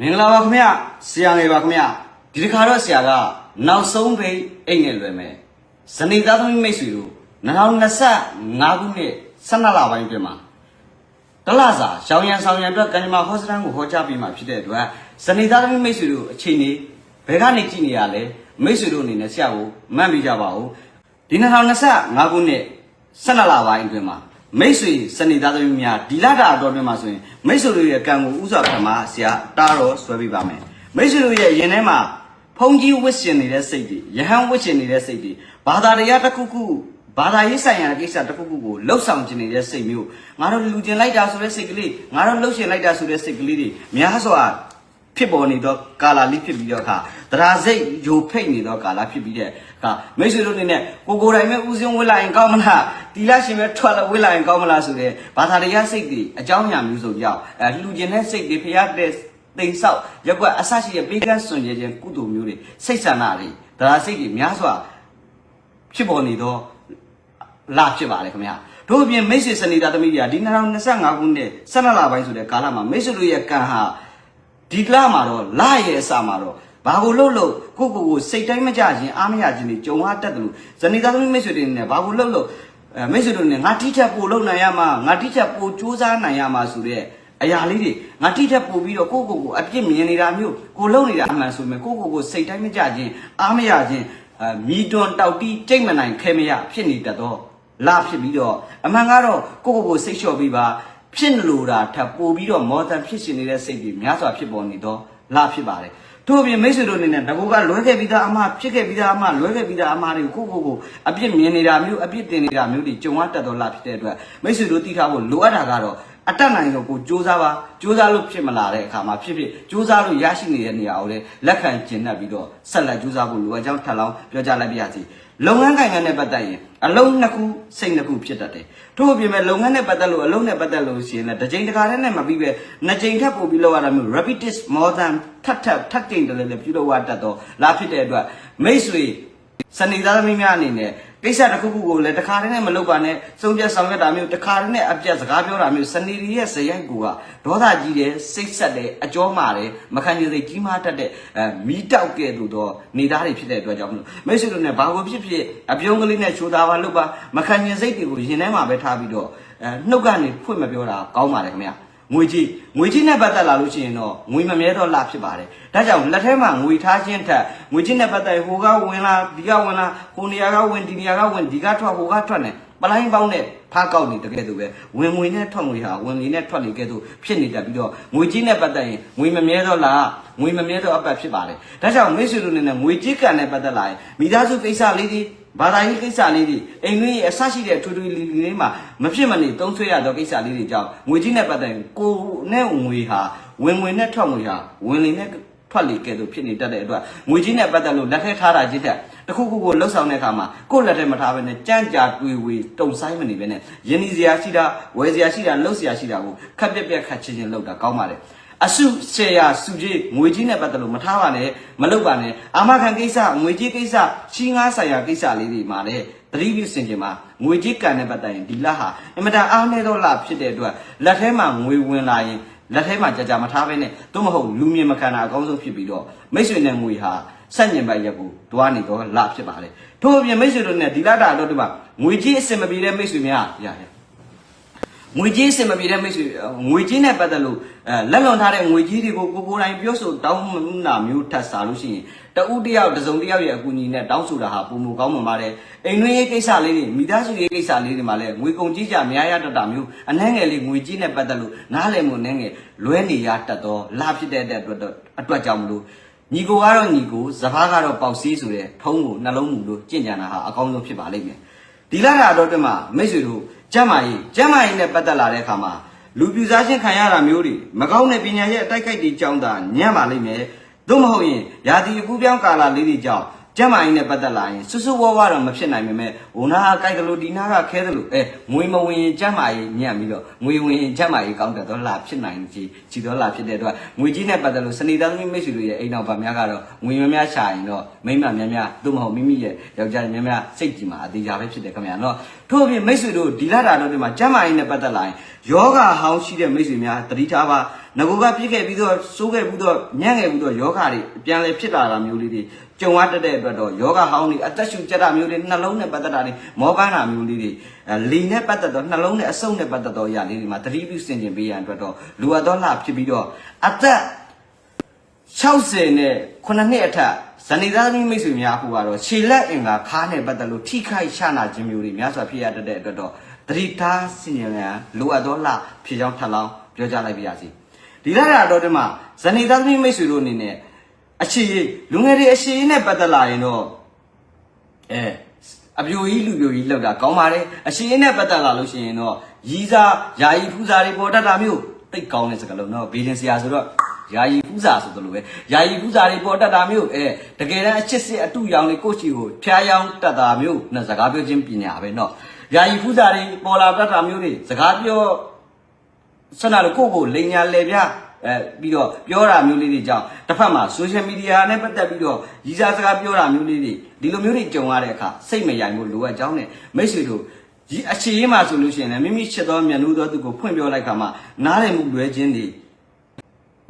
မင်္ဂလာပါခင်ဗျဆရာငယ်ပါခင်ဗျဒီတစ်ခါတော့ဆရာကနောက်ဆုံးပိတ်အိတ်နဲ့လွယ်မယ်ဇနီးသားသမီးမိတ်ဆွေတို့2025ခုနှစ်12လပိုင်းအတွင်းမှာတလစာရှောင်းရံဆောင်ရံအတွက်ကံကြမ္မာဟောစတန်ကိုဟောကြားပြီးမှဖြစ်တဲ့အတွက်ဇနီးသားသမီးမိတ်ဆွေတို့အချိန်ကြီးဘယ်ကနေကြည့်နေရလဲမိတ်ဆွေတို့အနေနဲ့ဆရာကိုမှတ်မိကြပါဦးဒီ2025ခုနှစ်12လပိုင်းအတွင်းမှာ မိတ်ဆွေစနေသားသမီးများဒီလတာအတော်အတွင်းမှာဆိုရင်မိတ်ဆွေတို့ရဲ့ကံကိုဥစွာခံမှာဆရာတားတော်ဆွဲပေးပါမယ်မိတ်ဆွေတို့ရဲ့ရင်ထဲမှာဖုန်ကြီးဝစ်ရှင်နေတဲ့စိတ်တွေယဟန်ဝစ်ရှင်နေတဲ့စိတ်တွေဘာသာတရားတစ်ခုခုဘာသာရေးဆိုင်ရာကိစ္စတစ်ခုခုကိုလှုပ်ဆောင်ခြင်းနေတဲ့စိတ်မျိုးငါတို့လူကျင်လိုက်တာဆိုတဲ့စိတ်ကလေးငါတို့လှုပ်ရှင်လိုက်တာဆိုတဲ့စိတ်ကလေးတွေများစွာ ဖြစ်ပေါ်နေသောကာလာလေးဖြစ်ပြီးတော့အခါတရားစိတ်ယိုဖိတ်နေသောကာလာဖြစ်ပြီးတဲ့အခါမိတ်ဆွေတို့အနေနဲ့ကိုကိုယ်တိုင်ပဲဥစဉ်ဝစ်လိုက်ရင်ကောင်းမလားတီလာရှင်ပဲထွက်လာဝစ်လိုက်ရင်ကောင်းမလားဆိုတဲ့ဘာသာတရားစိတ်တွေအကြောင်းအရာမျိုးစုံကြောင့်အဲလှူကျင်တဲ့စိတ်တွေဖျားတဲ့တိမ်ဆောက်ရက်ကွက်အဆရှိတဲ့ဘေးကန်းစွန်ကြခြင်းကုသိုလ်မျိုးတွေစိတ်ဆန္ဒတွေတရားစိတ်တွေများစွာဖြစ်ပေါ်နေသောလာဖြစ်ပါလေခင်ဗျာတို့အပြင်မိတ်ဆွေစနေတာသမီးတွေကဒီ2025ခုနှစ်12လပိုင်းဆိုတဲ့ကာလမှာမိတ်ဆွေတို့ရဲ့ကံဟာ ဒီလမှာတော့လရဲ့အစမှာတော့ဘာကိုလှုပ်လှုပ်ကိုကိုကိုစိတ်တိုင်းမကြခြင်းအားမရခြင်းတွေကြုံရတတ်တယ်လို့ဇနီးသားသမီးမိတ်ဆွေတွေနဲ့ဘာကိုလှုပ်လှုပ်အဲမိတ်ဆွေတို့နဲ့ငါတိထက်ပို့လှုပ်နိုင်ရမှာငါတိထက်ပို့စူးစမ်းနိုင်ရမှာဆိုတဲ့အရာလေးတွေငါတိထက်ပို့ပြီးတော့ကိုကိုကိုအပြစ်မြင်နေတာမျိုးကိုလှုပ်နေတာအမှန်ဆိုရင်ကိုကိုကိုစိတ်တိုင်းမကြခြင်းအားမရခြင်းအဲမိတွန်တောက်တီးကြိတ်မနိုင်ခဲမရဖြစ်နေတတ်တော့လာဖြစ်ပြီးတော့အမှန်ကတော့ကိုကိုကိုစိတ်လျှော့ပြီးပါ ဖြစ်လို့တာထပ်ပို့ပြီးတော့မော်တန်ဖြစ်ရှင်နေတဲ့စိတ်တွေများစွာဖြစ်ပေါ်နေတော့လာဖြစ်ပါတယ်ထို့အပြင်မိတ်ဆွေတို့အနေနဲ့ငကိုကလွဲခဲ့ပြီးသားအမဖြစ်ခဲ့ပြီးသားအမလွဲခဲ့ပြီးသားအမတွေကိုကိုကိုကိုအပြစ်မြင်နေတာမျိုးအပြစ်တင်နေတာမျိုးတွေကြုံရတတ်တော့လာဖြစ်တဲ့အတွက်မိတ်ဆွေတို့သိထားဖို့လိုအပ်တာကတော့အတက်နိုင်ဆုံးကိုစူးစမ်းပါစူးစမ်းလို့ဖြစ်မလာတဲ့အခါမှာဖြစ်ဖြစ်စူးစမ်းလို့ရရှိနေတဲ့နေရာကိုလည်းလက်ခံကျင့်တတ်ပြီးတော့ဆက်လက်စူးစမ်းဖို့လိုအပ်ကြောင်းထပ်လောင်းပြောကြားလိုက်ပါရစေ လုပ်ငန်းကိုင်ငန်းနဲ့ပတ်သက်ရင်အလုံးနှစ်ခုစိတ်နှစ်ခုဖြစ်တတ်တယ်ထို့အပြင်မဲ့လုပ်ငန်းနဲ့ပတ်သက်လို့အလုံးနဲ့ပတ်သက်လို့ရှိရင်လည်းတစ်ချိန်တစ်ခါတည်းနဲ့မပြီးပဲနှစ်ချိန်ထပ်ပို့ပြီးလောက်ရတာမျိုး repetitive more than ထပ်ထပ်ထပ်ချိန်တည်းလည်းပြုလုပ်ရတတ်တော့လာဖြစ်တဲ့အတွက်မိတ်ဆွေစနေသားသမီးများအနေနဲ့ ကိစ္စတစ်ခုခုကိုလည်းတစ်ခါတည်းနဲ့မလုပ်ပါနဲ့စုံပြတ်ဆောင်ရွက်တာမျိုးတစ်ခါတည်းနဲ့အပြတ်စကားပြောတာမျိုးစနေရီရဲ့ဇယိုက်ကူကဒေါသကြီးတယ်စိတ်ဆက်တယ်အကြောမာတယ်မခံချင်စိတ်ကြီးမားတတ်တဲ့အဲမီးတောက်ကဲ့သို့သောနေသားတွေဖြစ်တဲ့အတွက်ကြောင့်မလို့မိတ်ဆွေတို့နဲ့ဘာကိုဖြစ်ဖြစ်အပြုံးကလေးနဲ့ချိုးသားပါလုပ်ပါမခံချင်စိတ်တွေကိုရင်ထဲမှာပဲထားပြီးတော့အဲနှုတ်ကနေဖွင့်မပြောတာကောင်းပါတယ်ခင်ဗျာ ငွေကြီးငွေကြီးနဲ့ပတ်သက်လာလို့ရှိရင်တော့ငွေမမြဲတော့လာဖြစ်ပါတယ်ဒါကြောင့်လက်ထဲမှာငွေထားခြင်းထက်ငွေကြီးနဲ့ပတ်သက်ဟိုကဝင်လာဒီကဝင်လာဟိုနေရာကဝင်ဒီနေရာကဝင်ဒီကထွက်ဟိုကထွက်နေပလိုင်းပေါင်းနဲ့ဖားကောက်နေတကယ်လို့ပဲဝင်ငွေနဲ့ထွက်ငွေဟာဝင်ငွေနဲ့ထွက်နေကဲ့သို့ဖြစ်နေတတ်ပြီးတော့ငွေကြီးနဲ့ပတ်သက်ရင်ငွေမမြဲတော့လားငွေမမြဲတော့အပတ်ဖြစ်ပါတယ်ဒါကြောင့်မိတ်ဆွေတို့အနေနဲ့ငွေကြီးကံနဲ့ပတ်သက်လာရင်မိသားစုကိစ္စလေးတွေ ဘာသာရေးကိစ္စလေးတွေအိမ်တွင်းရဲ့အဆရှိတဲ့ထူထူလီလီလေးမှာမဖြစ်မနေသုံးဆွဲရသောကိစ္စလေးတွေကြောင့်ငွေကြီးနဲ့ပတ်သက်ရင်ကိုယ်နဲ့ငွေဟာဝင်ငွေနဲ့ထွက်ငွေဟာဝင်လေနဲ့ထွက်လေကဲ့သို့ဖြစ်နေတတ်တဲ့အတွက်ငွေကြီးနဲ့ပတ်သက်လို့လက်ထဲထားတာကြီးတဲ့တခုခုကိုလှုပ်ဆောင်တဲ့အခါမှာကိုယ်လက်ထဲမထားဘဲနဲ့ကြမ်းကြာတွေဝေတုံဆိုင်မနေဘဲနဲ့ယင်းဒီစရာရှိတာဝယ်စရာရှိတာလှုပ်စရာရှိတာကိုခက်ပြက်ပြက်ခတ်ချင်းချင်းလှုပ်တာကောင်းပါလေ အစုရှယ်ယာစုကြီးငွေကြီးနဲ့ပတ်သက်လို့မထားပါနဲ့မလုပ်ပါနဲ့အာမခံကိစ္စငွေကြီးကိစ္စရှင်းငါးဆိုင်ရာကိစ္စလေးတွေမှာလည်းသတိပြုစင်ကြင်မှာငွေကြီးကန်နဲ့ပတ်သက်ရင်ဒီလဟာအင်မတန်အားနည်းသောလဖြစ်တဲ့အတွက်လက်ထဲမှာငွေဝင်လာရင်လက်ထဲမှာကြာကြာမထားဘဲနဲ့သို့မဟုတ်လူမြင်မခံတာအကောင်းဆုံးဖြစ်ပြီးတော့မိတ်ဆွေနဲ့ငွေဟာစက်ညင်ပိုက်ရက်ကိုတွားနေတော့လဖြစ်ပါလေထို့အပြင်မိတ်ဆွေတို့နဲ့ဒီလတာတော့ဒီမှာငွေကြီးအစင်မပြေတဲ့မိတ်ဆွေများရရ ငွေကြီးစင်မပြေတဲ့မိတ်ဆွေငွေကြီးနဲ့ပတ်သက်လို့အဲလက်လွန်ထားတဲ့ငွေကြီးတွေကိုကိုကိုယ်တိုင်ပြောဆိုတောင်းမှနာမျိုးထပ်စားလို့ရှိရင်တဦးတယောက်တစ်စုံတစ်ယောက်ရဲ့အကူအညီနဲ့တောင်းဆိုတာဟာပုံမကောင်းမှမှာတယ်အိမ်တွင်းရေးကိစ္စလေးတွေမိသားစုရေးကိစ္စလေးတွေမှာလည်းငွေကုန်ကြီးကြများရတတ်တာမျိုးအနှဲငယ်လေးငွေကြီးနဲ့ပတ်သက်လို့နားလည်မှုနှဲငယ်လွဲနေရတတ်တော့လာဖြစ်တဲ့အတွက်တော့အတွက်ကြောင့်မလို့ညီကိုကတော့ညီကိုစပားကတော့ပေါက်စည်းဆိုတဲ့ထုံးကိုနှလုံးမူလို့ကြင်ကြံတာဟာအကောင်းဆုံးဖြစ်ပါလိမ့်မယ်ဒီလာတာတော့တည်းမှာမိတ်ဆွေတို့ ကျမ်းမာရေးကျမ်းမာရေးနဲ့ပတ်သက်လာတဲ့အခါမှာလူပြူစားခြင်းခံရတာမျိုးတွေမကောင်းတဲ့ပညာရဲ့အတိုက်ခိုက်တွေကြောင်းတာညံ့ပါလိမ့်မယ်သို့မဟုတ်ရင်ယာတီအကူပြောင်းကာလာလေးတွေကြောင့် ကျမ်းမာရေးနဲ့ပတ်သက်လာရင်ဆွဆွဝါးဝါတော့မဖြစ်နိုင်ပေမဲ့ဟိုနာကကြိုက်တယ်လို့ဒီနာကခဲတယ်လို့အဲငွေမဝင်ရင်ကျမ်းမာရေးညံ့ပြီးတော့ငွေဝင်ရင်ကျမ်းမာရေးကောင်းတဲ့တော့လာဖြစ်နိုင်ကြီးကြီးတော့လာဖြစ်တဲ့အတွက်ငွေကြီးနဲ့ပတ်သက်လို့စနေသားသမီးမိတ်ဆွေတို့ရဲ့အိမ်တော်ဗများကတော့ငွေများများရှာရင်တော့မိမများများသို့မဟုတ်မိမိရဲ့ယောက်ျားများများစိတ်ကြည်မှာအသေးကြပဲဖြစ်တယ်ခင်ဗျာနော်ထို့အပြင်မိတ်ဆွေတို့ဒီလတာတို့တွေမှာကျမ်းမာရေးနဲ့ပတ်သက်လာရင်ယောဂဟောင်းရှိတဲ့မိတ်ဆွေများတတိထားပါ ငကိုကပြစ်ခဲ့ပြီးတော့စိုးခဲ့ပြီးတော့ညံ့ခဲ့ပြီးတော့ယောဂတွေပြန်လဲဖြစ်လာတာမျိုးလေးတွေကြုံရတတ်တဲ့အတွက်တော့ယောဂဟောင်းတွေအသက်ရှူကြတာမျိုးတွေနှလုံးနဲ့ပတ်သက်တာတွေမောပန်းတာမျိုးလေးတွေအဲလီနဲ့ပတ်သက်တော့နှလုံးနဲ့အဆုတ်နဲ့ပတ်သက်တော့အရာလေးတွေမှာတတိပြုဆင်ခြင်ပေးရန်အတွက်တော့လူအပ်တော်လှဖြစ်ပြီးတော့အသက်60နဲ့9နှစ်အထက်ဇနီးသားသမီးမိတ်ဆွေများအခုကတော့ခြေလက်အင်္ဂါခါးနဲ့ပတ်သက်လို့ထိခိုက်ရှာနာခြင်းမျိုးတွေများစွာဖြစ်ရတတ်တဲ့အတွက်တော့တတိထားဆင်ခြင်ရန်လိုအပ်တော်လှဖြစ်ကြောင်းထပ်လောင်းပြောကြားလိုက်ပါရစေ ဒီလရတော်တည်းမှာဇနီးသားသမီးမိတ်ဆွေတို့အနေနဲ့အခြေလူငယ်တွေအခြေနဲ့ပတ်သက်လာရင်တော့အဲအပြိုကြီးလူပြိုကြီးလောက်တာကောင်းပါတယ်အရှိန်နဲ့ပတ်သက်လာလို့ရှိရင်တော့ရီးစားယာယီဖူးစားတွေပေါ်တတ်တာမျိုးတိတ်ကောင်းတဲ့စကားလုံးနော်ဘေးလင်ဆရာဆိုတော့ယာယီဖူးစားဆိုသလိုပဲယာယီဖူးစားတွေပေါ်တတ်တာမျိုးအဲတကယ်တမ်းအချစ်စစ်အတူရောင်တွေကိုချီကိုဖျားယောင်းတတ်တာမျိုးနဲ့စကားပြောခြင်းပညာပဲနော်ယာယီဖူးစားတွေပေါ်လာတတ်တာမျိုးတွေစကားပြော ဆက်လာလို့ကိုယ့်ကိုလိန်ညာလေပြအဲပြီးတော့ပြောတာမျိုးလေးတွေကြောင့်တစ်ဖက်မှာ social media နဲ့ပတ်သက်ပြီးတော့ရည်စားစကားပြောတာမျိုးလေးတွေဒီလိုမျိုးတွေကြုံရတဲ့အခါစိတ်မရိုင်ဖို့လိုအပ်ကြောင်းနဲ့မိတ်ဆွေတို့ဒီအခြေရေးမှာဆိုလို့ရှိရင်လည်းမိမိချစ်သောမျက်နှာသောသူကိုဖွင့်ပြောလိုက်ခါမှာနားလည်မှုလွဲခြင်းတွေ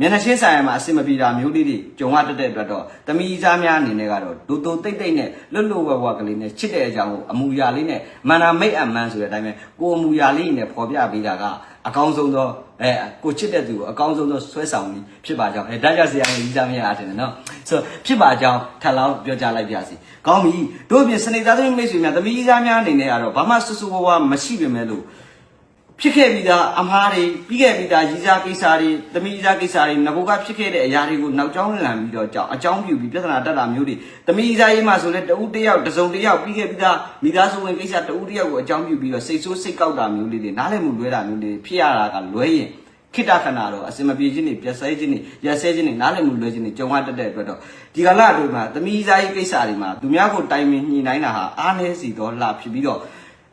မျက်နှာချင်းဆိုင်မှာအဆင်မပြေတာမျိုးလေးတွေကြုံရတတ်တဲ့အတွက်တော့တမီးသားများအနေနဲ့ကတော့ဒူတူတိတ်တိတ်နဲ့လွတ်လွတ်ဝဝကလေးနဲ့ချစ်တဲ့အကြောင်းကိုအမူအရာလေးနဲ့မန္နာမိတ်အမှန်ဆိုတဲ့အတိုင်းပဲကိုအမူအရာလေးနဲ့ပေါ်ပြပေးတာက အကောင်းဆုံးသောအဲကိုချစ်တဲ့သူကိုအကောင်းဆုံးသောဆွဲဆောင်ပြီးဖြစ်ပါကြောင်းအဲဒါကြောင့်ဆရာကြီးကြီးစားမရအားတင်တယ်နော်ဆိုဖြစ်ပါကြောင်းထပ်လောင်းပြောကြားလိုက်ပါစီကောင်းပြီတို့အပြင်စနေသားသမီးမိတ်ဆွေများသမီးကြီးသားများအနေနဲ့ကတော့ဘာမှဆူဆူဝဝမရှိပေမဲ့လို့ ဖြစ်ခဲ့ပြီးသားအမားတွေပြီးခဲ့ပြီးသားရီးစားကိစ္စတွေသမီးရီးစားကိစ္စတွေငကိုကဖြစ်ခဲ့တဲ့အရာတွေကိုနောက်ကျောင်းလန်ပြီးတော့ကြောင်းအကြောင်းပြုပြီးပြဿနာတက်တာမျိုးတွေသမီးရီးစားရေးမှဆိုလဲတဦးတစ်ယောက်တစ်စုံတစ်ယောက်ပြီးခဲ့ပြီးသားမိသားစုဝင်ကိစ္စတဦးတစ်ယောက်ကိုအကြောင်းပြုပြီးတော့စိတ်ဆိုးစိတ်ကောက်တာမျိုးလေးတွေနားလည်မှုလွဲတာမျိုးတွေဖြစ်ရတာကလွဲရင်ခိတခဏတော့အစင်မပြေခြင်းတွေပြက်ဆဲခြင်းတွေရက်ဆဲခြင်းတွေနားလည်မှုလွဲခြင်းတွေကြုံရတတ်တဲ့အတွက်တော့ဒီကလာတွေမှာသမီးစားရေးကိစ္စတွေမှာသူများကိုတိုင်ပင်ညှိနှိုင်းတာဟာအားနည်းစီတော့လှဖြစ်ပြီးတော့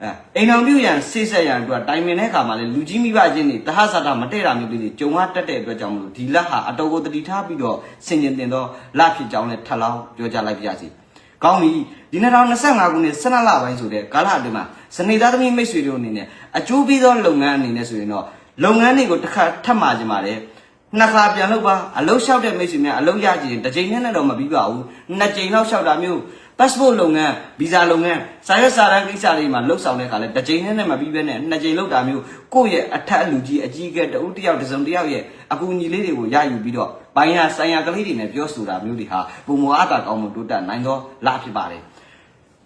အဲအိမ်တော်ပြုရန်စိတ်ဆက်ရန်အတွက်တိုင်ပင်တဲ့အခါမှာလေလူကြီးမိဘချင်းတွေတဟဆတာမတည့်တာမျိုးလေးတွေကြုံရတတ်တဲ့အတွက်ကြောင့်မလို့ဒီလက်ဟာအတော်ကိုတတိထားပြီးတော့ဆင်ကျင်တင်တော့လက်ဖြစ်ကြောင်းနဲ့ထပ်လောင်းပြောကြလိုက်ပါရစေ။ကောင်းပြီဒီ2025ခုနှစ်12လပိုင်းဆိုတဲ့ကာလအတွင်းမှာစနေသားသမီးမိတ်ဆွေတို့အနေနဲ့အကျိုးပေးသောလုပ်ငန်းအနေနဲ့ဆိုရင်တော့လုပ်ငန်းတွေကိုတစ်ခါထပ်မှာကြပါတယ်။နှစ်ခါပြန်လုပ်ပါအလုံးလျှောက်တဲ့မိတ်ဆွေများအလုံးရကြည့်ရင်တစ်ချိန်နဲ့တော့မပြီးပါဘူး။နှစ်ချိန်လောက်လျှောက်တာမျိုး passport လုပ်ငန်းဗီဇာလုပ်ငန်းစာရွက်စာတမ်းကိစ္စတွေမှာလှုပ်ဆောင်တဲ့အခါလဲတစ်ချိန်နဲ့နဲ့မပြီးဘဲနဲ့နှစ်ချိန်လုပ်တာမျိုးကိုယ့်ရဲ့အထက်အလူကြီးအကြီးအကဲတဦးတစ်ယောက်တစ်စုံတစ်ယောက်ရဲ့အကူအညီလေးတွေကိုရယူပြီးတော့ပိုင်းရဆိုင်ရာကလေးတွေနဲ့ပြောဆိုတာမျိုးတွေဟာပုံမအားတာကောင်းမှုတိုးတက်နိုင်သောလဖြစ်ပါတယ်။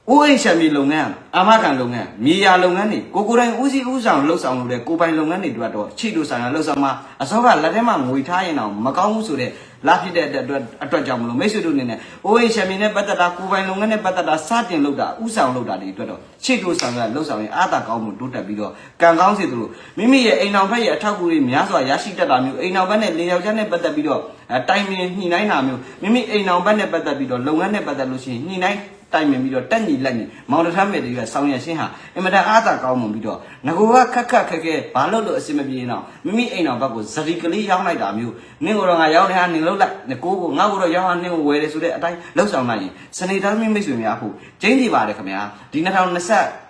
အိုးအိမ်ရှမ်းမြေလုပ်ငန်းအာမခံလုပ်ငန်းမြေယာလုပ်ငန်းတွေကိုကိုယ်တိုင်ဦးစီးဦးဆောင်လှုပ်ဆောင်လို့တဲ့ကိုယ်ပိုင်လုပ်ငန်းတွေအတွက်တော့ချိတို့ဆိုင်ရာလှုပ်ဆောင်မှာအစောကလက်ထဲမှာငွေထားရင်တော့မကောင်းဘူးဆိုတဲ့လာဖြစ်တဲ့အတွက်အတွက်ကြောင့်မလို့မိတ်ဆွေတို့အနေနဲ့အိုးအိမ်ရှမ်းမြေနဲ့ပတ်သက်တာကိုယ်ပိုင်လုပ်ငန်းနဲ့ပတ်သက်တာစတင်လုပ်တာဦးဆောင်လုပ်တာတွေအတွက်တော့ချိတို့ဆောင်ရလှုပ်ဆောင်ရင်အားသာကောင်းမှုတိုးတက်ပြီးတော့ကံကောင်းစေသလိုမိမိရဲ့အိမ်အောင်ဘက်ရဲ့အထောက်အကူတွေများစွာရရှိတတ်တာမျိုးအိမ်အောင်ဘက်နဲ့လေယောက်ျားနဲ့ပတ်သက်ပြီးတော့အဲတိုင်ပင်ညှိနှိုင်းတာမျိုးမိမိအိမ်အောင်ဘက်နဲ့ပတ်သက်ပြီးတော့လုပ်ငန်းနဲ့ပတ်သက်လို့ရှိရင်ညှိနှိုင်း တိုင်ပင်ပြီးတော့တက်ညီလက်ညီမောင်တထမ်းမဲ့တွေကဆောင်းရရှင်းဟာအင်မတန်အားသာကောင်းမှုပြီးတော့ငကိုကခက်ခက်ခက်ခဲဘာလို့လို့အဆင်မပြေတော့မိမိအိမ်တော်ဘက်ကိုဇရီကလေးရောင်းလိုက်တာမျိုးနင့်ကိုတော့ငါရောင်းနေဟာနင်လှုပ်လိုက်ငကိုကိုငါ့ကိုတော့ရောင်းဟာနင့်ကိုဝယ်တယ်ဆိုတဲ့အတိုင်းလှုပ်ဆောင်လိုက်ရင်စနေသားမိမိတ်ဆွေများဖို့ကျင်းစီပါတယ်ခင်ဗျာဒီ2020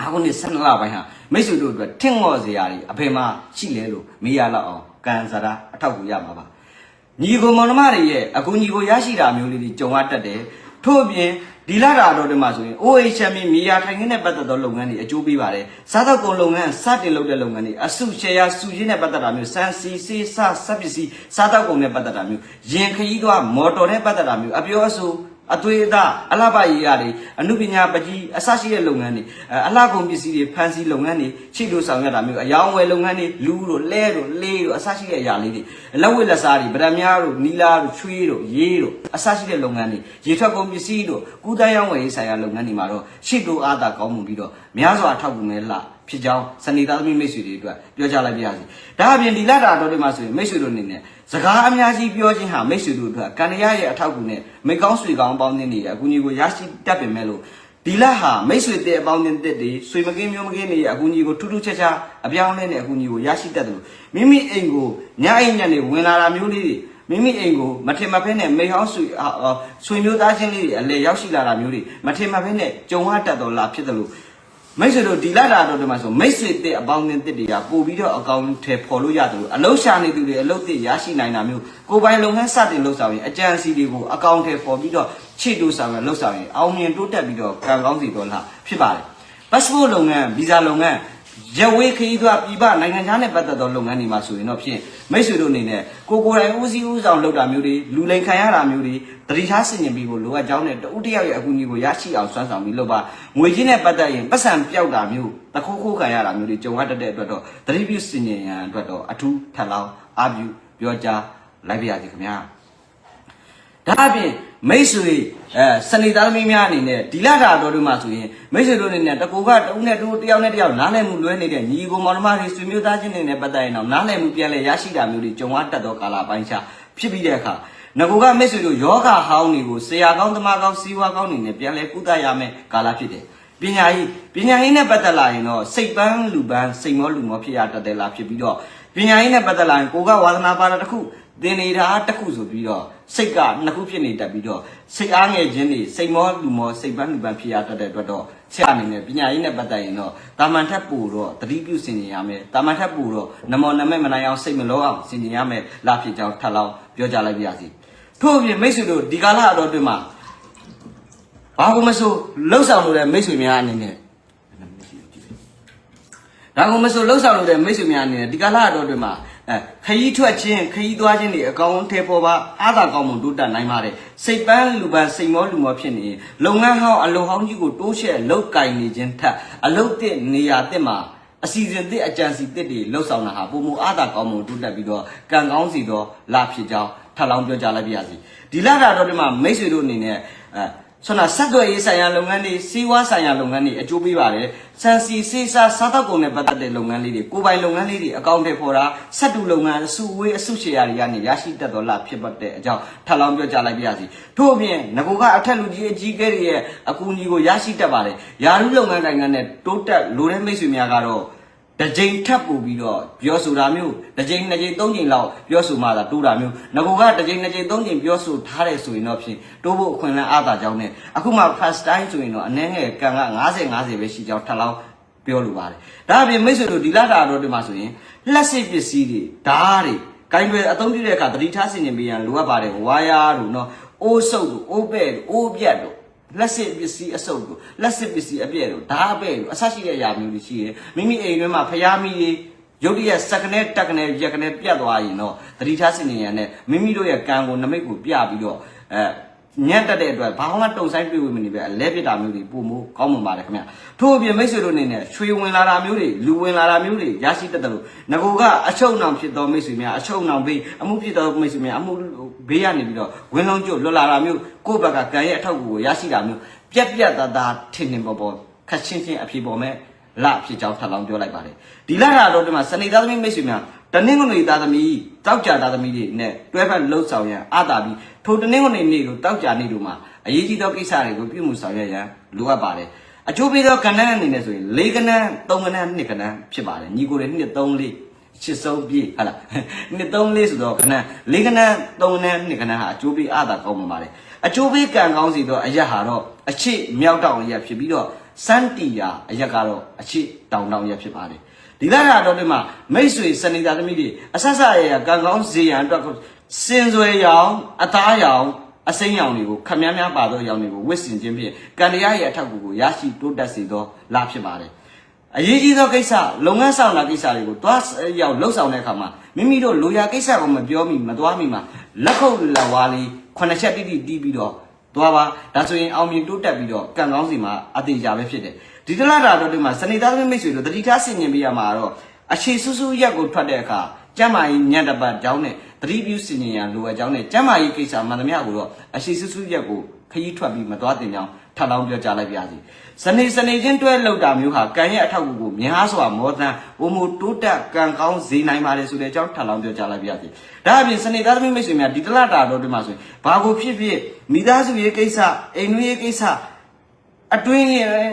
အခုနှစ်12လပိုင်းဟာမိတ်ဆွေတို့အတွက်ထင့်ငော့စရာတွေအဖေမှာရှိလဲလို့မေးရလောက်အောင်ကန်စားတာအထောက်အကူရမှာပါညီကိုမောင်နှမတွေရဲ့အကူညီကိုရရှိတာမျိုးလေးတွေကြုံရတတ်တယ် ထို့အပြင်ဒီလာတာတော့ဒီမှာဆိုရင် OHM မြေယာထိုင်ခင်းနဲ့ပတ်သက်သောလုပ်ငန်းတွေအကျိုးပေးပါတယ်စားသောက်ကုန်လုပ်ငန်းစတင်လုပ်တဲ့လုပ်ငန်းတွေအစုရှယ်ယာစုရင်းနဲ့ပတ်သက်တာမျိုးစံစီစီစစပစ္စည်းစားသောက်ကုန်နဲ့ပတ်သက်တာမျိုးရင်ခရီးသွားမော်တော်နဲ့ပတ်သက်တာမျိုးအပြောအဆို အသွေးအသားအလှပရေးရတွေအမှုပညာပကြီးအစရှိတဲ့လုပ်ငန်းတွေအလှကုန်ပစ္စည်းတွေဖန်စီလုပ်ငန်းတွေချိလို့ဆောင်ရတာမျိုးအယောင်ဝယ်လုပ်ငန်းတွေလူတို့လဲတို့လေးတို့အစရှိတဲ့အရာလေးတွေလက်ဝတ်လက်စားတွေဗဒမြားတို့နီလာတို့ချွေးတို့ရေးတို့အစရှိတဲ့လုပ်ငန်းတွေရေထွက်ကုန်ပစ္စည်းတို့ကုသရောင်းဝယ်ရေးဆိုင်ရာလုပ်ငန်းတွေမှာတော့ရှိတို့အားသာကောင်းမှုပြီးတော့များစွာထောက်ကူမဲ့လှဖြစ်ကြောင်းစနေသားသမီးမိတ်ဆွေတွေအတွက်ပြောကြလိုက်ပါရစေ။ဒါအပြင်ဒီလတာတော်တွေမှာဆိုရင်မိတ်ဆွေတို့အနေနဲ့ စကားအများကြီးပြောခြင်းဟာမိတ်ဆွေတို့အတွက်ကံရရဲ့အထောက်အကူနဲ့မိကောင်းဆွေကောင်းပေါင်းသင်းတွေရဲ့အကူအညီကိုရရှိတတ်ပင်မဲ့လို့ဒီလဟာမိတ်ဆွေတဲ့အပေါင်းအသင်းတွေဆွေမကင်းမျိုးမကင်းတွေရဲ့အကူအညီကိုထူးထူးခြားခြားအပြောင်းအလဲနဲ့အကူအညီကိုရရှိတတ်တယ်လို့မိမိအိမ်ကိုညအိမ်ညနေဝင်လာတာမျိုးလေးတွေမိမိအိမ်ကိုမထင်မဖဲနဲ့မိဟောင်းဆွေဆွေမျိုးသားချင်းလေးတွေအလဲရောက်ရှိလာတာမျိုးတွေမထင်မဖဲနဲ့ကြုံရတတ်တော်လားဖြစ်တယ်လို့ မိတ်ဆွေတို့ဒီလာတာတော့ဒီမှာဆိုမိတ်ဆွေတဲ့အပေါင်းအသင်းတစ်တွေကပို့ပြီးတော့အကောင့်ထဲပေါ်လို့ရတယ်လို့အလုရှာနေသူတွေအလုတစ်ရရှိနိုင်တာမျိုးကိုယ်ပိုင်လုပ်ငန်းစတင်လုပ်ဆောင်ရင်အကြံစီတွေကိုအကောင့်ထဲပေါ်ပြီးတော့ခြေတိုးဆောင်ရလုပ်ဆောင်ရင်အောင်မြင်တိုးတက်ပြီးတော့ကံကောင်းစီတော့လားဖြစ်ပါတယ် passport လုပ်ငန်း visa လုပ်ငန်း ရဝေးခရီးသွားပြည်ပနိုင်ငံခြားနဲ့ပတ်သက်သောလုပ်ငန်းတွေမှာဆိုရင်တော့ဖြင့်မိတ်ဆွေတို့အနေနဲ့ကိုကိုယ်တိုင်ဦးစီးဦးဆောင်လုပ်တာမျိုးတွေလူလိမ်ခံရတာမျိုးတွေတတိထားဆင်ញင်ပြီးဖို့လိုအပ်ကြောင်းနဲ့တဦးတစ်ယောက်ရဲ့အကူအညီကိုရရှိအောင်စွမ်းဆောင်ပြီးလုပ်ပါငွေချင်းနဲ့ပတ်သက်ရင်ပတ်စံပြောက်တာမျိုးတခိုးခိုးခံရတာမျိုးတွေကြုံရတတ်တဲ့အတွက်တော့တတိပြုဆင်ញင်ရန်အတွက်တော့အထူးထပ်လောင်းအာပြုပြောကြားလိုက်ပါရစေခင်ဗျာ ဒါအပြင်မိတ်ဆွေအဲစနေသားသမီးများအနေနဲ့ဒီလတာတော်တို့မှာဆိုရင်မိတ်ဆွေတို့အနေနဲ့တကူကတဦးနဲ့တူတယောက်နဲ့တယောက်နားလည်မှုလွဲနေတဲ့ညီကိုမောင်နှမတွေဆွေမျိုးသားချင်းတွေနဲ့ပတ်သက်ရင်တော့နားလည်မှုပြန်လဲရရှိတာမျိုးတွေကြုံရတတ်သောကာလပိုင်းခြားဖြစ်ပြီးတဲ့အခါငကူကမိတ်ဆွေတို့ယောဂဟောင်းတွေကိုဆရာကောင်းသမားကောင်းစီးပွားကောင်းတွေနဲ့ပြန်လဲကုသရမယ်ကာလဖြစ်တယ်ပညာရေးပညာရေးနဲ့ပတ်သက်လာရင်တော့စိတ်ပန်းလူပန်းစိတ်မောလူမောဖြစ်ရတတ်တယ်လားဖြစ်ပြီးတော့ပညာရေးနဲ့ပတ်သက်လာရင်ကိုကဝါသနာပါတာတစ်ခုသင်နေတာတစ်ခုဆိုပြီးတော့ စိတ်ကနှစ်ခုဖြစ်နေတတ်ပြီးတော့စိတ်အားငယ်ခြင်းတွေစိတ်မောလူမောစိတ်ပန်းလူပန်းဖြစ်ရတတ်တဲ့အတွက်တော့ဆရာအနေနဲ့ပညာရေးနဲ့ပတ်သက်ရင်တော့တာမန်ထက်ပို့တော့တတိပြုဆင်ခြင်ရမယ်တာမန်ထက်ပို့တော့နမောနမဲမနိုင်အောင်စိတ်မလောအောင်ဆင်ခြင်ရမယ်လာဖြစ်ကြောင်းထပ်လောင်းပြောကြလိုက်ပါရစေထို့အပြင်မိတ်ဆွေတို့ဒီကာလအတော်အတွင်းမှာဘာကိုမဆိုလှုပ်ဆောင်လို့တဲ့မိတ်ဆွေများအနေနဲ့ဒါကမဆိုလှုပ်ဆောင်လို့တဲ့မိတ်ဆွေများအနေနဲ့ဒီကာလအတော်တွေမှာ အဲခရီးထွက်ခြင်းခရီးသွားခြင်းတွေအကောင်းထဲပေါ်ပါအားသာကောင်းမှုတိုးတက်နိုင်ပါတယ်စိတ်ပန်းလူပန်းစိတ်မောလူမောဖြစ်နေရင်လုပ်ငန်းဟောင်းအလုံဟောင်းကြီးကိုတိုးချဲ့လောက်ကင်နေခြင်းထက်အလုတ်တဲ့နေရာတဲ့မှာအစီအစဉ်တဲ့အကြံစီတစ်တွေလှုပ်ဆောင်တာဟာပုံမအားသာကောင်းမှုတိုးတက်ပြီးတော့ကံကောင်းစီတော့လာဖြစ်ကြောင်းထပ်လောင်းပြောကြလိုက်ပါရစေဒီလတာတော်တွေမှာမိတ်ဆွေတို့အနေနဲ့အဲ ဆိုတော့ဆက်သွယ်ရေးဆိုင်ရာလုပ်ငန်းတွေစီးပွားဆိုင်ရာလုပ်ငန်းတွေအကျိုးပေးပါတယ်။စံစီစေးစားစားတော့ကုန်နဲ့ပတ်သက်တဲ့လုပ်ငန်းလေးတွေကိုယ်ပိုင်လုပ်ငန်းလေးတွေအကောင့်တွေပေါ်တာဆက်တူလုပ်ငန်းအစုဝေးအစုရှယ်ယာတွေကနေရရှိတတ်တော်လာဖြစ်ပတ်တဲ့အကြောင်းထပ်လောင်းပြောကြားလိုက်ပါရစေ။ထို့အပြင်ငကိုကအထက်လူကြီးအကြီးကဲတွေရဲ့အကူအညီကိုရရှိတတ်ပါတယ်။ယာရုလုပ်ငန်းတိုင်းကနဲ့တိုးတက်လိုတဲ့မိတ်ဆွေများကတော့ တစ်ကြိမ်ထပ်ပို့ပြီးတော့ပြောဆိုတာမျိုးတစ်ကြိမ်နှစ်ကြိမ်သုံးကြိမ်လောက်ပြောဆိုမှသာတိုးတာမျိုးငကူကတစ်ကြိမ်နှစ်ကြိမ်သုံးကြိမ်ပြောဆိုထားတယ်ဆိုရင်တော့ဖြင့်တိုးဖို့အခွင့်အလမ်းအားသာကြောင်းနဲ့အခုမှ first time ဆိုရင်တော့အနည်းငယ်ကံက90 50ပဲရှိကြောင်းထပ်လောင်းပြောလိုပါတယ်ဒါအပြင်မိတ်ဆွေတို့ဒီလတာတော့ဒီမှာဆိုရင်လက်စစ်ပစ္စည်းတွေဓာတ်တွေကိုင်းတွေအသုံးပြုတဲ့အခါသတိထားဆင်ခြင်ပေးရန်လိုအပ်ပါတယ်ဝါယာတို့နော်အိုးဆုပ်တို့အိုးပဲ့တို့အိုးပြတ်တို့ လက်စစ်ပစ္စည်းအစုပ်ကိုလက်စစ်ပစ္စည်းအပြည့်တို့ဓာတ်အပဲ့တို့အဆရှိတဲ့အရာမျိုးတွေရှိတယ်မိမိအိမ်တွင်းမှာဖျားမိတွေရုတ်တရက်စက်ကနေတက်ကနေရက်ကနေပြတ်သွားရင်တော့သတိထားစင်နေရတဲ့မိမိတို့ရဲ့ကံကိုနမိတ်ကိုပြပြီးတော့အဲ ညံ့တက်တဲ့အတွက်ဘာမှတုံဆိုင်ပြေးဝင်မနေပဲအလဲပြစ်တာမျိုးတွေပုံမို့ကောင်းမှန်ပါတယ်ခင်ဗျထို့အပြင်မိတ်ဆွေတို့အနေနဲ့ရွှေဝင်လာတာမျိုးတွေလူဝင်လာတာမျိုးတွေရရှိတတ်တယ်လို့ငကိုကအချုပ်နှောင်ဖြစ်သောမိတ်ဆွေများအချုပ်နှောင်ဘေးအမှုဖြစ်သောမိတ်ဆွေများအမှုဘေးရနေပြီးတော့ဝင်းလုံးကျွတ်လွတ်လာတာမျိုးကိုယ့်ဘက်ကကံရဲ့အထောက်အကူကိုရရှိတာမျိုးပြက်ပြက်သားသားထင်ထင်ပေါ်ပေါ်ခက်ချင်းချင်းအဖြေပေါ်မဲ့လဖြစ်ကြောင်းထပ်လောင်းပြောလိုက်ပါတယ်ဒီလကတော့ဒီမှာစနေသားသမီးမိတ်ဆွေများတနင်္ဂနွေသားသမီးတောက်ကြသားသမီးတွေနဲ့တွဲဖက်လှုပ်ဆောင်ရန်အားတာပြီး ထိုတနင်္ဂနွေနေ့တို့တောက်ကြနေ့တို့မှာအရေးကြီးသောကိစ္စတွေကိုပြုမှုဆောင်ရွက်ရန်လိုအပ်ပါတယ်အကျိုးပေးသောကဏ္ဍအနေနဲ့ဆိုရင်၄ကဏ္ဍ၃ကဏ္ဍ၂ကဏ္ဍဖြစ်ပါတယ်ညီကိုတွေ2 3 4ချစ်ဆုံးပြေးဟာလားနှစ်သုံးလေးဆိုတော့ခဏလေးခဏသုံးနဲ့နှစ်ခဏဟာအကျိုးပေးအသာကောင်းမှာပါလေအကျိုးပေးကံကောင်းစီတော့အရက်ဟာတော့အချစ်မြောက်တောင်အရက်ဖြစ်ပြီးတော့စန်းတီယာအရက်ကတော့အချစ်တောင်တောင်ရက်ဖြစ်ပါတယ်ဒီလကတော့ဒီမှာမိတ်ဆွေစနေသားသမီးတွေအဆက်ဆက်ရရကံကောင်းစေရန်အတွက် စင်စွဲရောင်အသားရောင်အစိမ်းရောင်တွေကိုခမည်းများပါသောရောင်တွေကိုဝစ်စင်ခြင်းဖြင့်ကံတရားရဲ့အထောက်အကူကိုရရှိတိုးတက်စေသောလဖြစ်ပါတယ်အရေးကြီးသောကိစ္စလုပ်ငန်းဆောင်တာကိစ္စတွေကိုတွားရောက်လှုပ်ဆောင်တဲ့အခါမှာမိမိတို့လိုရာကိစ္စကိုမပြောမိမသွားမိမှာလက်ခုပ်လက်ဝါးလေးခုနှစ်ချက်တိတိတီးပြီးတော့သွားပါဒါဆိုရင်အောင်မြင်တိုးတက်ပြီးတော့ကံကောင်းစီမှာအသေးကြပဲဖြစ်တယ်ဒီတလားတာတော့ဒီမှာစနေသားသမီးမိတ်ဆွေတို့တတိထားဆင်ញင်ပေးရမှာတော့အခြေဆူဆူရက်ကိုထွက်တဲ့အခါကျမ်းမာရေးညံ့တပတ်ကြောင်းနဲ့ တတိပြုဆင်ញင်ရန်လိုအပ်ကြောင်းနဲ့ကျမ်းမာရေးကိစ္စမှန်သမျှကိုတော့အခြေဆူဆူရက်ကိုခရီးထွက်ပြီးမသွားတင်ကြောင်းထပ်လောင်းပြောကြားလိုက်ပါရစေစနေစနေချင်းတွဲလောက်တာမျိုးဟာကံရဲ့အထောက်အကူကိုများစွာမောသန်ဘုံမတိုးတက်ကံကောင်းစေနိုင်ပါတယ်ဆိုတဲ့အကြောင်းထပ်လောင်းပြောကြားလိုက်ပါရစေဒါအပြင်စနေသားသမီးမိတ်ဆွေများဒီတလတာတော့ဒီမှာဆိုရင်ဘာကိုဖြစ်ဖြစ်မိသားစုရေးကိစ္စအိမ်တွင်းရေးကိစ္စအတွင်းရဲ့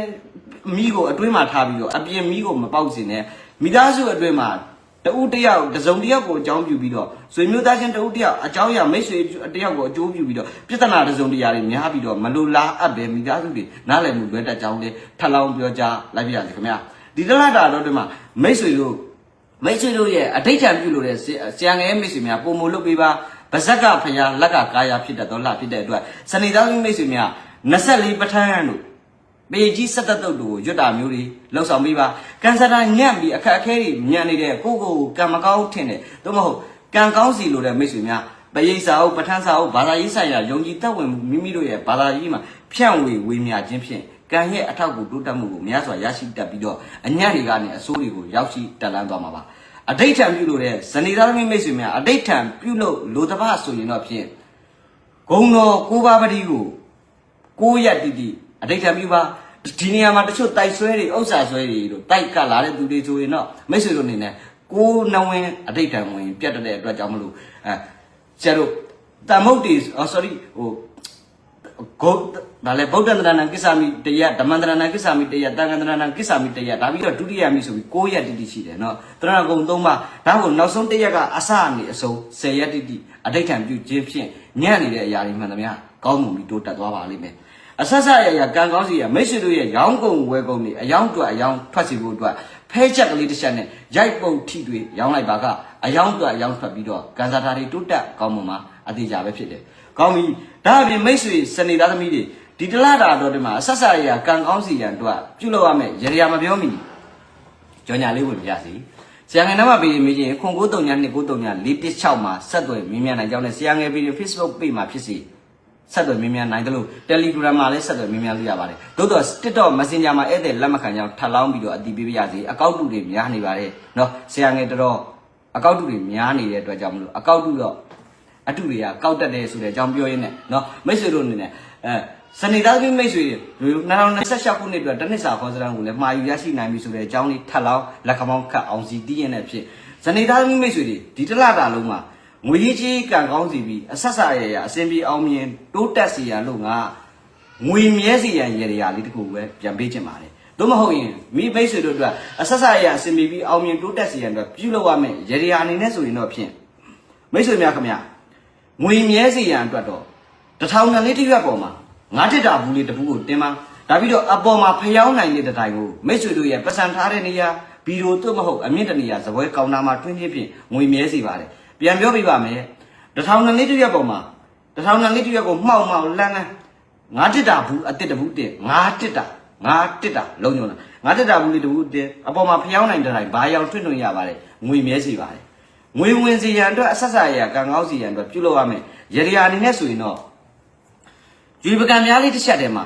မိကိုအတွင်းမှာထားပြီးတော့အပြင်မိကိုမပေါက်စင်နဲ့မိသားစုအတွင်းမှာ တဦးတစ်ယောက်တစ်စုံတစ်ယောက်ကိုအကြောင်းပြုပြီးတော့ဆွေမျိုးသားချင်းတဦးတစ်ယောက်အကြောင်းအရာမိတ်ဆွေတစ်ယောက်ကိုအကျိုးပြုပြီးတော့ပြဿနာတစ်စုံတစ်ရာတွေများပြီးတော့မလိုလားအပ်ပဲမိသားစုတွေနားလည်မှုလွဲတတ်ကြောင်းလေးထပ်လောင်းပြောကြားလိုက်ပြရစီခင်ဗျာဒီတလားတာတော့ဒီမှာမိတ်ဆွေတို့မိတ်ဆွေတို့ရဲ့အဋိဌံပြုလို့တဲ့ဆရာငယ်မိတ်ဆွေများပုံမလုပ်ပေးပါဗဇက်ကဖရာလက်ကကာယဖြစ်တတ်တော့လှဖြစ်တဲ့အတွက်စနေသားမိတ်ဆွေများ24ပဋ္ဌာန်းတို့ ပေကြီးစက်တက်တုတ်တို့ကိုရွတ်တာမျိုးတွေလောက်ဆောင်ပြီးပါကန်ဆာတာညံ့ပြီးအခက်အခဲတွေညံ့နေတဲ့ကိုကိုကိုကံမကောင်းထင်တယ်သို့မဟုတ်ကံကောင်းစီလို့တဲ့မိတ်ဆွေများပရိစ္ဆာဟုတ်ပဋ္ဌာန်းစာဟုတ်ဘာသာရေးဆိုင်ရာယုံကြည်တတ်ဝင်မှုမိမိတို့ရဲ့ဘာသာရေးမှာဖြန့်ဝေဝေမျှခြင်းဖြင့်ကံရဲ့အထောက်အကူတိုးတက်မှုကိုများစွာရရှိတတ်ပြီးတော့အညံ့တွေကနေအဆိုးတွေကိုရောက်ရှိတက်လန်းသွားမှာပါအဋိဋ္ဌံပြုလို့တဲ့ဇနီးသားသမီးမိတ်ဆွေများအဋိဋ္ဌံပြုလို့လိုတပတ်ဆိုရင်တော့ဖြင့်ဂုံတော်ကိုးပါးပတိကိုကိုရက်တီတီ အဋိဋ္ဌံပြုပါဒီနေရာမှာတချို့တိုက်ဆွဲတွေဥစ္စာဆွဲတွေတို့တိုက်ကလာတဲ့သူတွေဆိုရင်တော့မိတ်ဆွေတို့အနေနဲ့ကိုနဝင်အဋိဋ္ဌံဝင်ပြတ်တဲ့အတွက်ကြောင့်မလို့အဲဆရာတို့တမုတ်တီအော် sorry ဟိုဂုတ်ဒါလည်းဗုဒ္ဓန္တရဏံကိစ္ဆာမိတရဓမ္မန္တရဏံကိစ္ဆာမိတရတန်ခန္တရဏံကိစ္ဆာမိတရဒါပြီးတော့ဒုတိယမိဆိုပြီး9ရက်တိတိရှိတယ်เนาะတရဏဂုံ3ပါးဒါကိုနောက်ဆုံးတစ်ရက်ကအစအနေအဆုံး10ရက်တိတိအဋိဋ္ဌံပြုခြင်းဖြင့်ညံ့နေတဲ့အရာတွေမှန်သမျှကောင်းမှုပြီးတိုးတက်သွားပါလိမ့်မယ် အဆက်ဆက်ရရကံကောင်းစီရမိတ်ဆွေတို့ရဲ့ရောင်းကုန်ဝယ်ကုန်တွေအယောင်းအတွက်အယောင်းထွက်စီဖို့အတွက်ဖဲချက်ကလေးတစ်ချက်နဲ့ရိုက်ပုတ်ထိတွေရောင်းလိုက်ပါကအယောင်းအတွက်အယောင်းထွက်ပြီးတော့ကံစားတာတွေတိုးတက်ကောင်းမှမှာအသေးကြပဲဖြစ်တယ်။ကောင်းပြီဒါအပြင်မိတ်ဆွေစနေသားသမီးတွေဒီတလားတာတော့ဒီမှာအဆက်ဆက်ရရကံကောင်းစီရန်အတွက်ပြုလုပ်ရမယ်ရေရာမပြောမီကြောညာလေးဝင်ပြစီဆရာငယ်နံပါတ်ပေးမိချင်းခွန်ကိုတုံညာ2ကိုတုံညာ416မှာဆက်သွယ်မြင်မြန်နိုင်ကြောင်းနဲ့ဆရာငယ်ပေး Facebook page မှာဖြစ်စီ ဆက်သွယ်မြင်မြန်နိုင်တယ်လို့ Telegram မှာလည်းဆက်သွယ်မြင်မြန်လို့ရပါတယ်။သို့တော့ TikTok Messenger မှာဧည့်သည်လက်မခံကြောင်းထပ်လောင်းပြီးတော့အတည်ပြုပြရစီအကောက်တူတွေများနေပါတယ်။နော်ဆရာငယ်တော်တော်အကောက်တူတွေများနေတဲ့အတွက်ကြောင့်မလို့အကောက်တူတော့အတူတွေကကောက်တက်တယ်ဆိုတဲ့အကြောင်းပြောရင်းနဲ့နော်မိတ်ဆွေတို့အနေနဲ့အဲစနေသားသမီးမိတ်ဆွေတွေ2026ခုနှစ်အတွက်တနစ်စာခေါ်စရံကိုလည်းမှာယူရရှိနိုင်ပြီဆိုတဲ့အကြောင်းလေးထပ်လောင်းလက်ကမောင်းခတ်အောင်စီတည်ရင်လည်းဖြစ်စနေသားသမီးမိတ်ဆွေတွေဒီတစ်လတာလုံးမှာ ငွေကြီးကြီးကံကောင်းစီပြီးအဆက်ဆရရအစင်ပြေအောင်မြင်တိုးတက်စီရန်လို့ငါငွေမြဲစီရန်ရေရာလေးတခုပဲပြန်ပေးချင်ပါတယ်တို့မဟုတ်ရင်မိဘိတ်ဆွေတို့အတွက်အဆက်ဆရရအစင်ပြေပြီးအောင်မြင်တိုးတက်စီရန်အတွက်ပြုလုပ်ရမယ်ရေရာအနေနဲ့ဆိုရင်တော့ဖြင့်မိတ်ဆွေများခင်ဗျငွေမြဲစီရန်အတွက်တော့တထောင်ငလေးတစ်ရွက်ပေါ်မှာငါးတစ်တာဘူးလေးတစ်ဘူးကိုတင်ပါဒါပြီးတော့အပေါ်မှာဖျောင်းနိုင်တဲ့တိုင်ကိုမိတ်ဆွေတို့ရဲ့ပတ်စံထားတဲ့နေရာဗီဒီယိုတို့မဟုတ်အမြင့်တနေရာဇပွဲကောင်တာမှာတွင်းချင်းဖြင့်ငွေမြဲစီပါတယ် ပြန်ပြောပြပါမယ်တထောင်နှစ်လေးတစ်ရက်ပေါ်မှာတထောင်နှစ်လေးတစ်ရက်ကိုမှောက်မှောက်လန်းလန်းငါတစ်တာဘူးအတစ်တဘူးတင်ငါတစ်တာငါတစ်တာလုံးညုံလားငါတစ်တာဘူးလေးတဘူးတင်အပေါ်မှာဖျောင်းနိုင်တဲ့တိုင်းဘာရောက်ထွင့်ထွင့်ရပါတယ်ငွေမြဲစီပါတယ်ငွေဝင်စီရန်အတွက်အဆက်ဆက်ရကံကောင်းစီရန်အတွက်ပြုလုပ်ရမယ်ရရအနေနဲ့ဆိုရင်တော့ကြွေပကံများလေးတစ်ချက်တည်းမှာ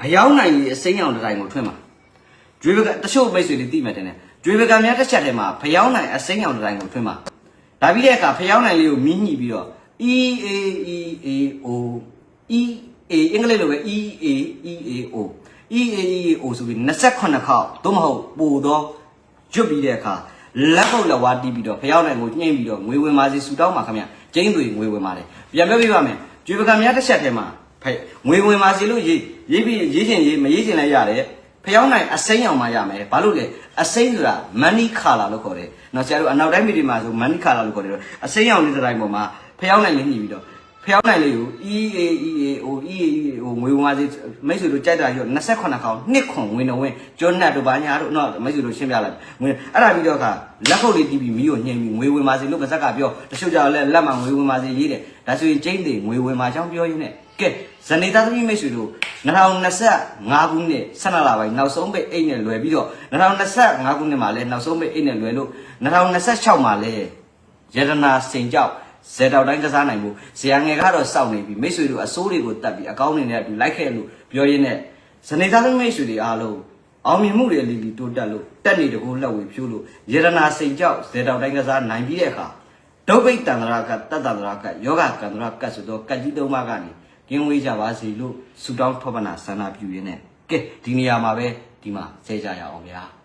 ဖျောင်းနိုင်ရေးအစိမ်းအောင်တစ်တိုင်းကိုထွင့်မှာကြွေပကံတချို့မိတ်ဆွေတွေသိမှတင်တယ်ကြွေပကံများတစ်ချက်တည်းမှာဖျောင်းနိုင်အစိမ်းအောင်တစ်တိုင်းကိုထွင့်မှာ ဒါပြီးတဲ့အခါဖျောင်းနိုင်လေးကိုမီးညှိပြီးတော့ E A E A O E A အင်္ဂလိပ်လိုပဲ E A E A O E A E A O ဆိုပြီး28ခေါက်သို့မဟုတ်ပိုတော့ကျွတ်ပြီးတဲ့အခါလက်ပုတ်လက်ဝါးတီးပြီးတော့ဖျောင်းနိုင်ကိုညှိပြီးတော့ငွေဝင်ပါစီဆူတောင်းပါခင်ဗျကျင်းတွေငွေဝင်ပါတယ်ပြန်ပြောပြပါမယ်ကျွေပကံများတစ်ချက်ထဲမှာဖဲငွေဝင်ပါစီလို့ရေးရေးပြီးရေးချင်ရေးမရေးချင်လည်းရတယ် ဖျောင်းနိုင်အစိမ်းအောင်မှရမယ်ဘာလို့လဲအစိမ်းဆိုတာ money color လို့ခေါ်တယ်နော်ဆရာတို့အနောက်တိုင်းပြည်တွေမှာဆို money color လို့ခေါ်တယ်အစိမ်းအောင်လေးတစ်တိုင်းပေါ်မှာဖျောင်းနိုင်လေးညှိပြီးတော့ ဖျောင်းနိုင်လေးကို E A E A O E A E A O ငွေဝင်ပါစီမိတ်ဆွေတို့ကြိုက်တာရော28ခေါင်နှစ်ခွန်ဝင်တော့ဝင်ကျောနတ်တို့ဘာညာတို့နော်မိတ်ဆွေတို့ရှင်းပြလိုက်ငွေအဲ့ဒါပြီးတော့ခါလက်ခုပ်လေးတီးပြီးမီးကိုညှိပြီးငွေဝင်ပါစီလို့ပါဇက်ကပြောတချို့ကြောင့်လည်းလက်မှာငွေဝင်ပါစီရေးတယ်ဒါဆိုရင်ကျင်းတွေငွေဝင်ပါကြောင်းပြောရင်းနဲ့ကဲဇနီသားသမီးမိတ်ဆွေတို့2025ခုနှစ်12လပိုင်းနောက်ဆုံးပိတ်အိတ်နဲ့လွယ်ပြီးတော့2025ခုနှစ်မှာလည်းနောက်ဆုံးပိတ်အိတ်နဲ့လွယ်လို့2026မှာလည်းယရနာစင်ကြောက် ဇေတောက်တိုင်းကစားနိုင်မှုဇေယငယ်ကတော့စောင့်နေပြီမိတ်ဆွေတို့အစိုးတွေကိုတတ်ပြီးအကောင်းနေတဲ့အတူလိုက်ခဲ့လို့ပြောရင်းနဲ့ဇနီသားသမီးမိတ်ဆွေတွေအားလုံးအောင်မြင်မှုတွေလီလီတိုးတက်လို့တက်နေတကူလက်ဝေဖြိုးလို့ယရနာစင်ကြောက်ဇေတောက်တိုင်းကစားနိုင်ပြီးတဲ့အခါဒုဗိတ်တန္တရာကတတ္တန္တရာကယောဂကန္တရာကဆိုတော့ကတ်ကြီးသုံးပါးကနေကင်းဝေးကြပါစေလို့ဆုတောင်းထောပနာဆန္ဒပြုရင်းနဲ့ကဲဒီနေရာမှာပဲဒီမှာဆဲကြရအောင်ဗျာ